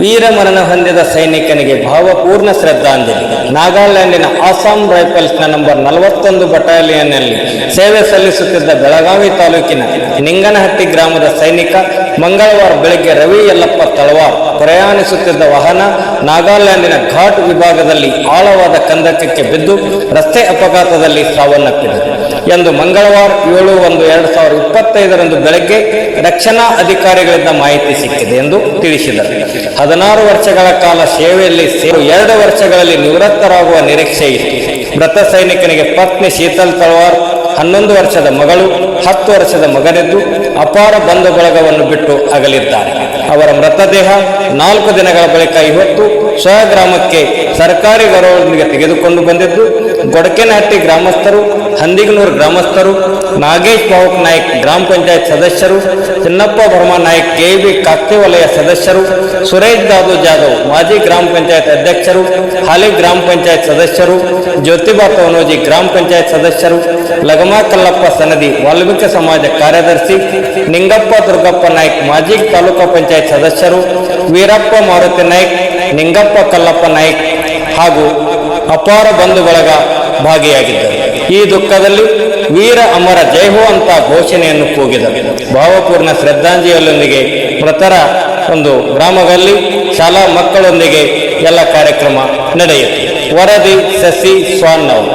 ವೀರಮರಣ ಹೊಂದಿದ ಸೈನಿಕನಿಗೆ ಭಾವಪೂರ್ಣ ಶ್ರದ್ಧಾಂಜಲಿ. ನಾಗಾಲ್ಯಾಂಡಿನ ಆಸಾಂ ರೈಫಲ್ಸ್ನ ನಂಬರ್ ನಲವತ್ತೊಂದು ಬಟಾಲಿಯನ್ನಲ್ಲಿ ಸೇವೆ ಸಲ್ಲಿಸುತ್ತಿದ್ದ ಬೆಳಗಾವಿ ತಾಲೂಕಿನ ನಿಂಗನಹಟ್ಟಿ ಗ್ರಾಮದ ಸೈನಿಕ ಮಂಗಳವಾರ ಬೆಳಗ್ಗೆ ರವಿ ಯಲ್ಲಪ್ಪ ತಳವಾರ್ ಪ್ರಯಾಣಿಸುತ್ತಿದ್ದ ವಾಹನ ನಾಗಾಲ್ಯಾಂಡಿನ ಘಾಟ್ ವಿಭಾಗದಲ್ಲಿ ಆಳವಾದ ಕಂದಕಕ್ಕೆ ಬಿದ್ದು ರಸ್ತೆ ಅಪಘಾತದಲ್ಲಿ ಸಾವನ್ನಪ್ಪಿದರು ಎಂದು ಮಂಗಳವಾರ ಏಳು ಒಂದು ಎರಡು ಸಾವಿರದ ಇಪ್ಪತ್ತೈದರಂದು ಬೆಳಗ್ಗೆ ರಕ್ಷಣಾ ಅಧಿಕಾರಿಗಳಿಂದ ಮಾಹಿತಿ ಸಿಕ್ಕಿದೆ ಎಂದು ತಿಳಿಸಿದರು. ಹದಿನಾರು ವರ್ಷಗಳ ಕಾಲ ಸೇವೆಯಲ್ಲಿ ಎರಡು ವರ್ಷಗಳಲ್ಲಿ ನಿವೃತ್ತರಾಗುವ ನಿರೀಕ್ಷೆ ಇತ್ತು ಮೃತ ಸೈನಿಕನಿಗೆ ಪತ್ನಿ ಶೀತಲ್ ತಳವಾರ್, ಹನ್ನೊಂದು ವರ್ಷದ ಮಗಳು, ಹತ್ತು ವರ್ಷದ ಮಗನಿದ್ದು ಅಪಾರ ಬಂಧು ಬಳಗವನ್ನು ಬಿಟ್ಟು ಅಗಲಿದ್ದಾರೆ. ಅವರ ಮೃತದೇಹ ನಾಲ್ಕು ದಿನಗಳ ಬಳಿಕ ಇವತ್ತು ಸ್ವಗ್ರಾಮಕ್ಕೆ ಸರ್ಕಾರಿ ಗೌರವದೊಂದಿಗೆ ತೆಗೆದುಕೊಂಡು ಬಂದಿದ್ದು, ಗೊಡಕೆನಹಟ್ಟಿ ಗ್ರಾಮಸ್ಥರು ಹಂದಿಗನೂರು ಗ್ರಾಮಸ್ಥರು, ನಾಗೇಶ್ ಪಾವಕ್ ನಾಯಕ್ ಗ್ರಾಮ ಪಂಚಾಯತ್ ಸದಸ್ಯರು, ಚಿನ್ನಪ್ಪ ಭರ್ಮಾ ನಾಯಕ್ ಕೆಬಿ ಕಾಕ್ತಿ ವಲಯ ಸದಸ್ಯರು, ಸುರೇಶ್ ದಾದು ಜಾಧವ್ ಮಾಜಿ ಗ್ರಾಮ ಪಂಚಾಯತ್ ಅಧ್ಯಕ್ಷರು, ಹಾಲಿ ಗ್ರಾಮ ಪಂಚಾಯತ್ ಸದಸ್ಯರು, ಜ್ಯೋತಿಬಾ ತವನೋಜಿ ಗ್ರಾಮ ಪಂಚಾಯತ್ ಸದಸ್ಯರು, ಲಗಮಾ ಕಲ್ಲಪ್ಪ ಸನದಿ ವಾಲ್ಮೀಕಿ ಸಮಾಜ ಕಾರ್ಯದರ್ಶಿ, ನಿಂಗಪ್ಪ ದುರ್ಗಪ್ಪ ನಾಯ್ಕ್ ಮಾಜಿ ತಾಲೂಕಾ ಪಂಚಾಯತ್ ಸದಸ್ಯರು, ವೀರಪ್ಪ ಮಾರುತಿ ನಾಯ್ಕ್, ನಿಂಗಪ್ಪ ಕಲ್ಲಪ್ಪ ನಾಯ್ಕ್ ಹಾಗೂ ಅಪಾರ ಬಂಧು ಬಳಗ ಭಾಗಿಯಾಗಿದ್ದರು. ಈ ದುಃಖದಲ್ಲಿ ವೀರ ಅಮರ ಜೈಹೋ ಅಂತ ಘೋಷಣೆಯನ್ನು ಕೂಗಿದರು. ಭಾವಪೂರ್ಣ ಶ್ರದ್ಧಾಂಜಲಿಯೊಂದಿಗೆ ಮೃತರ ಒಂದು ಗ್ರಾಮದಲ್ಲಿ ಶಾಲಾ ಮಕ್ಕಳೊಂದಿಗೆ ಎಲ್ಲ ಕಾರ್ಯಕ್ರಮ ನಡೆಯಿತು. ವರದಿ ಸಸಿ ಸ್ವಾನ್ನವ್